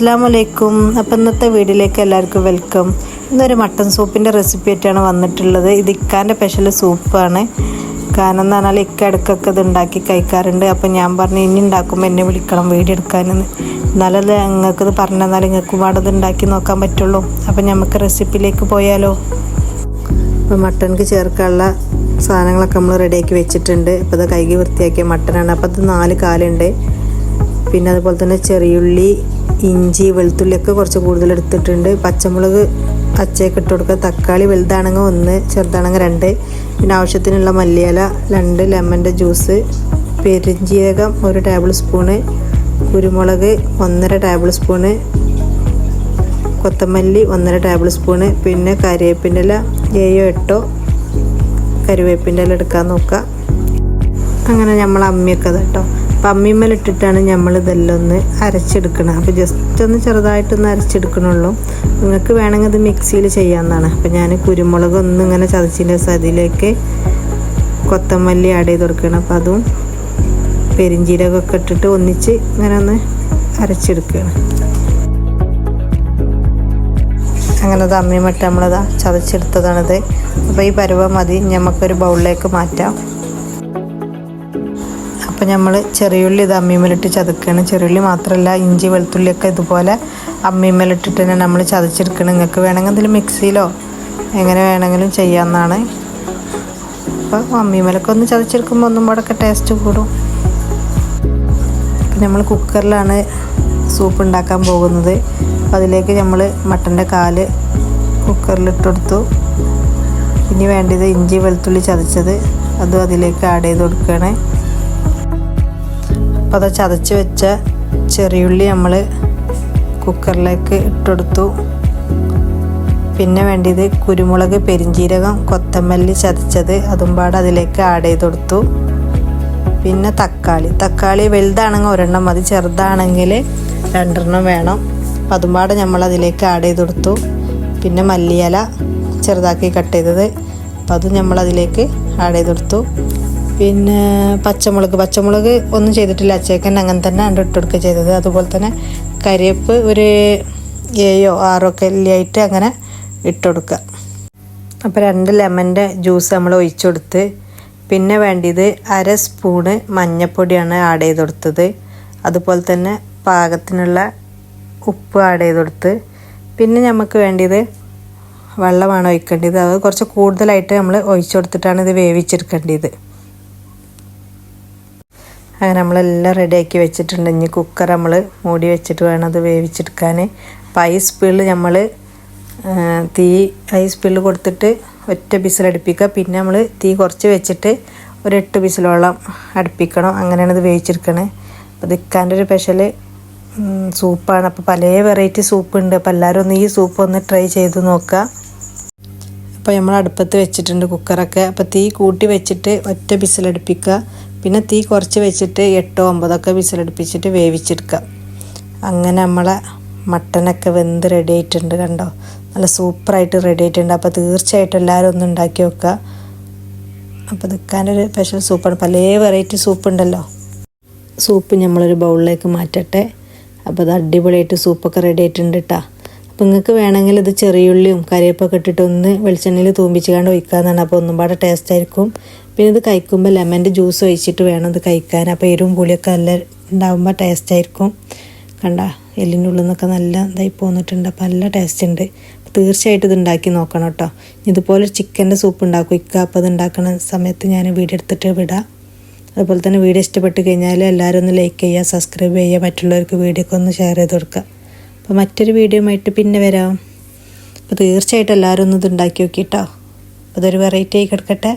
അസ്സാം വലൈക്കും അപ്പം ഇന്നത്തെ വീഡിയോയിലേക്ക് എല്ലാവർക്കും വെൽക്കം. ഇന്നൊരു മട്ടൻ സൂപ്പിന്റെ റെസിപ്പി ആയിട്ടാണ് വന്നിട്ടുള്ളത്. ഇത് ഇക്കാന്റെ സ്പെഷ്യൽ സൂപ്പാണ്. കാരണം എന്ന് പറഞ്ഞാൽ ഇക്ക ഇടയ്ക്കൊക്കെ ഇത് ഉണ്ടാക്കി കഴിക്കാറുണ്ട്. അപ്പം ഞാൻ പറഞ്ഞു ഇനി ഉണ്ടാക്കുമ്പോൾ എന്നെ വിളിക്കണം വീഡിയോ എടുക്കാനെന്ന്. എന്നാലല്ലേ ഇത് പറഞ്ഞു തന്നാൽ നിങ്ങൾക്ക് പാടെ ഇത് ഉണ്ടാക്കി നോക്കാൻ പറ്റുള്ളൂ. അപ്പം നമുക്ക് റെസിപ്പിയിലേക്ക് പോയാലോ. അപ്പോൾ മട്ടൻക്ക് ചേർക്കാനുള്ള സാധനങ്ങളൊക്കെ നമ്മൾ റെഡിയാക്കി വെച്ചിട്ടുണ്ട്. അപ്പോൾ ഇത് കൈകി വൃത്തിയാക്കിയ മട്ടനാണ്. അപ്പോൾ അത് നാല് കാലുണ്ട്. പിന്നെ അതുപോലെ തന്നെ ചെറിയുള്ളി ഇഞ്ചി വെളുത്തുള്ളിയൊക്കെ കുറച്ച് കൂടുതൽ എടുത്തിട്ടുണ്ട്. പച്ചമുളക് പച്ചയൊക്കെ ഇട്ട് കൊടുക്കുക. തക്കാളി വലുതാണെങ്കിൽ ഒന്ന് ചെറുതാണെങ്കിൽ രണ്ട്. പിന്നെ ആവശ്യത്തിനുള്ള മല്ലിയില രണ്ട് ലെമന്റെ ജ്യൂസ് പെരിഞ്ജീരകം ഒരു ടേബിൾ സ്പൂണ് കുരുമുളക് ഒന്നര ടേബിൾ സ്പൂണ് കൊത്തമല്ലി ഒന്നര ടേബിൾ സ്പൂണ് പിന്നെ കറിവേപ്പിന്റെ ഇല ഏഴോ എട്ടോ കറിവേപ്പിന്റെ ഇല എടുക്കാൻ നോക്കുക. അങ്ങനെ നമ്മൾ അമ്മിയൊക്കെ അത് കേട്ടോ അപ്പം അമ്മിമ്മലിട്ടിട്ടാണ് നമ്മൾ ഇതെല്ലാം ഒന്ന് അരച്ചെടുക്കണം. അപ്പോൾ ജസ്റ്റ് ഒന്ന് ചെറുതായിട്ടൊന്ന് അരച്ചെടുക്കണുള്ളൂ. നിങ്ങൾക്ക് വേണമെങ്കിൽ ഇത് മിക്സിയിൽ ചെയ്യാവുന്നതാണ്. അപ്പോൾ ഞാൻ കുരുമുളക് ഒന്ന് ഇങ്ങനെ ചതച്ചിന്റെ അതിലേക്ക് കൊത്തമല്ലി ആഡ് ചെയ്ത് കൊടുക്കണം അപ്പം അതും പെരിഞ്ചീരകമൊക്കെ ഇട്ടിട്ട് ഒന്നിച്ച് ഇങ്ങനെ ഒന്ന് അരച്ചെടുക്കുകയാണ്. അങ്ങനെ അത് അമ്മിമട്ട് നമ്മളത് ചതച്ചെടുത്തതാണിത്. അപ്പോൾ ഈ പരുവം മതി. നമുക്കൊരു ബൗളിലേക്ക് മാറ്റാം. അപ്പോൾ നമ്മൾ ചെറിയുള്ളി ഇത് അമ്മിമലിട്ട് ചതക്കുകയാണ് ചെറിയുള്ളി മാത്രമല്ല ഇഞ്ചി വെളുത്തുള്ളിയൊക്കെ ഇതുപോലെ അമ്മിമലിട്ടിട്ട് തന്നെ നമ്മൾ ചതച്ചെടുക്കണം. നിങ്ങൾക്ക് വേണമെങ്കിൽ ഇതിൽ മിക്സിയിലോ എങ്ങനെ വേണമെങ്കിലും ചെയ്യാമെന്നാണ് അപ്പോൾ അമ്മിമലൊക്കെ ഒന്ന് ചതച്ചെടുക്കുമ്പോൾ ഒന്നും കൂടെ ഒക്കെ ടേസ്റ്റ് കൂടും. നമ്മൾ കുക്കറിലാണ് സൂപ്പ് ഉണ്ടാക്കാൻ പോകുന്നത്. അപ്പോൾ അതിലേക്ക് നമ്മൾ മട്ടന്റെ കാൽ കുക്കറിലിട്ട് കൊടുത്തു. ഇനി വേണ്ടത് ഇഞ്ചി വെളുത്തുള്ളി ചതച്ചത്. അതും അതിലേക്ക് ആഡ് ചെയ്ത് കൊടുക്കുകയാണ് അപ്പോൾ അത് ചതച്ച് വെച്ച ചെറിയുള്ളി നമ്മൾ കുക്കറിലേക്ക് ഇട്ടെടുത്തു. പിന്നെ വേണ്ടിയത് കുരുമുളക് പെരിഞ്ചീരകം കൊത്തമല്ലി ചതച്ചത് അതും പാടെ അതിലേക്ക് ആഡ് ചെയ്ത് കൊടുത്തു പിന്നെ തക്കാളി. തക്കാളി വലുതാണെങ്കിൽ ഒരെണ്ണം മതി ചെറുതാണെങ്കിൽ രണ്ടെണ്ണം വേണം. അപ്പം അതും പാടെ നമ്മൾ അതിലേക്ക് ആഡ് ചെയ്ത് കൊടുത്തു പിന്നെ മല്ലിയില ചെറുതാക്കി കട്ട് ചെയ്തത്. അപ്പം അതും നമ്മൾ അതിലേക്ക് ആഡ് ചെയ്ത് കൊടുത്തു പിന്നെ പച്ചമുളക്. പച്ചമുളക് ഒന്നും ചെയ്തിട്ടില്ല. അച്ചേക്കൻ അങ്ങനെ തന്നെ ഉണ്ട് ഇട്ട് ചെയ്തത്. അതുപോലെ തന്നെ കരിയപ്പ് ഒരു ഏഴോ ആറോ ഒക്കെ അങ്ങനെ ഇട്ടുകൊടുക്കുക അപ്പോൾ രണ്ട് ലെമന്റെ ജ്യൂസ് നമ്മൾ ഒഴിച്ചു കൊടുത്ത് പിന്നെ വേണ്ടിയത് അര സ്പൂണ് മഞ്ഞൾപ്പൊടിയാണ് ആഡ് ചെയ്ത് കൊടുത്തത്. അതുപോലെ തന്നെ പാകത്തിനുള്ള ഉപ്പ് ആഡ് ചെയ്ത് കൊടുത്ത് പിന്നെ നമുക്ക് വേണ്ടിയത് വെള്ളമാണ് ഒഴിക്കേണ്ടത്. അത് കുറച്ച് കൂടുതലായിട്ട് നമ്മൾ ഒഴിച്ചു കൊടുത്തിട്ടാണ് ഇത് വേവിച്ചെടുക്കേണ്ടത്. അങ്ങനെ നമ്മളെല്ലാം റെഡിയാക്കി വെച്ചിട്ടുണ്ട്. ഇനി കുക്കർ നമ്മൾ മൂടി വെച്ചിട്ട് വേണം അത് വേവിച്ചെടുക്കാൻ അപ്പോൾ ഐസ് സ്പീഡിൽ നമ്മൾ തീ ഐസ് സ്പീഡിൽ കൊടുത്തിട്ട് ഒറ്റ ബിസിലടുപ്പിക്കുക പിന്നെ നമ്മൾ തീ കുറച്ച് വെച്ചിട്ട് ഒരു എട്ട് ബിസിലോളം അടുപ്പിക്കണം. അങ്ങനെയാണ് ഇത് വേവിച്ചെടുക്കണേ. അപ്പോൾ ദിക്കാന്റെ ഒരു സ്പെഷ്യൽ സൂപ്പാണ്. അപ്പോൾ പല വെറൈറ്റി സൂപ്പ് ഉണ്ട്. അപ്പോൾ എല്ലാവരും ഒന്ന് ഈ സൂപ്പ് ഒന്ന് ട്രൈ ചെയ്ത് നോക്കുക അപ്പോൾ നമ്മൾ അടുപ്പത്ത് വെച്ചിട്ടുണ്ട് കുക്കറൊക്കെ അപ്പോൾ തീ കൂട്ടി വെച്ചിട്ട് ഒറ്റ ബിസിലടുപ്പിക്കുക പിന്നെ തീ കുറച്ച് വെച്ചിട്ട് എട്ടോ ഒമ്പതൊക്കെ വിസിലടുപ്പിച്ചിട്ട് വേവിച്ചെടുക്കുക അങ്ങനെ നമ്മളെ മട്ടനൊക്കെ വെന്ത് റെഡി ആയിട്ടുണ്ട് കണ്ടോ? നല്ല സൂപ്പറായിട്ട് റെഡി ആയിട്ടുണ്ട്. അപ്പോൾ തീർച്ചയായിട്ടും എല്ലാവരും ഒന്ന് ഉണ്ടാക്കി വെക്കുക അപ്പോൾ നിൽക്കാന്റെ ഒരു സ്പെഷ്യൽ സൂപ്പാണ് പല വെറൈറ്റി സൂപ്പ് ഉണ്ടല്ലോ. സൂപ്പ് നമ്മളൊരു ബൗളിലേക്ക് മാറ്റട്ടെ. അപ്പോൾ അത് അടിപൊളിയായിട്ട് സൂപ്പൊക്കെ റെഡി ആയിട്ടുണ്ട് കേട്ടോ അപ്പോൾ നിങ്ങൾക്ക് വേണമെങ്കിൽ ഇത് ചെറിയുള്ളിയും കറിവേപ്പൊക്കെ ഇട്ടിട്ട് ഒന്ന് വെളിച്ചെണ്ണയിൽ തൂമ്പിച്ച് കണ്ട് ഒഴിക്കാമെന്നാണ് അപ്പോൾ ഒന്നും പാടെ ടേസ്റ്റ് ആയിരിക്കും. പിന്നെ ഇത് കഴിക്കുമ്പോൾ ലെമന്റെ ജ്യൂസ് ഒഴിച്ചിട്ട് വേണം ഇത് കഴിക്കാൻ. അപ്പോൾ എരിവും പുളിയൊക്കെ നല്ല ഉണ്ടാകുമ്പോൾ ടേസ്റ്റ് ആയിരിക്കും. കണ്ട എല്ലിന്റെ ഉള്ളിൽ നിന്നൊക്കെ നല്ല ഇതായി പോന്നിട്ടുണ്ട്. അപ്പോൾ നല്ല ടേസ്റ്റ് ഉണ്ട് തീർച്ചയായിട്ടും ഇത് ഉണ്ടാക്കി നോക്കണം കേട്ടോ ഇതുപോലെ ചിക്കന്റെ സൂപ്പ് ഉണ്ടാക്കും ഇക്ക അപ്പോൾ ഇത് ഉണ്ടാക്കുന്ന സമയത്ത് ഞാൻ വീഡിയോ എടുത്തിട്ട് വിടാം. അതുപോലെ തന്നെ വീഡിയോ ഇഷ്ടപ്പെട്ട് കഴിഞ്ഞാൽ എല്ലാവരും ഒന്ന് ലൈക്ക് ചെയ്യുക സബ്സ്ക്രൈബ് ചെയ്യുക മറ്റുള്ളവർക്ക് വീഡിയോ ഒക്കെ ഒന്ന് ഷെയർ ചെയ്ത് കൊടുക്കുക അപ്പോൾ മറ്റൊരു വീഡിയോ ആയിട്ട് പിന്നെ വരാം. അപ്പോൾ തീർച്ചയായിട്ടും എല്ലാവരും ഒന്ന് ഇത് ഉണ്ടാക്കി നോക്കിയിട്ടോ അപ്പോൾ അതൊരു വെറൈറ്റി ആയി കിടക്കട്ടെ.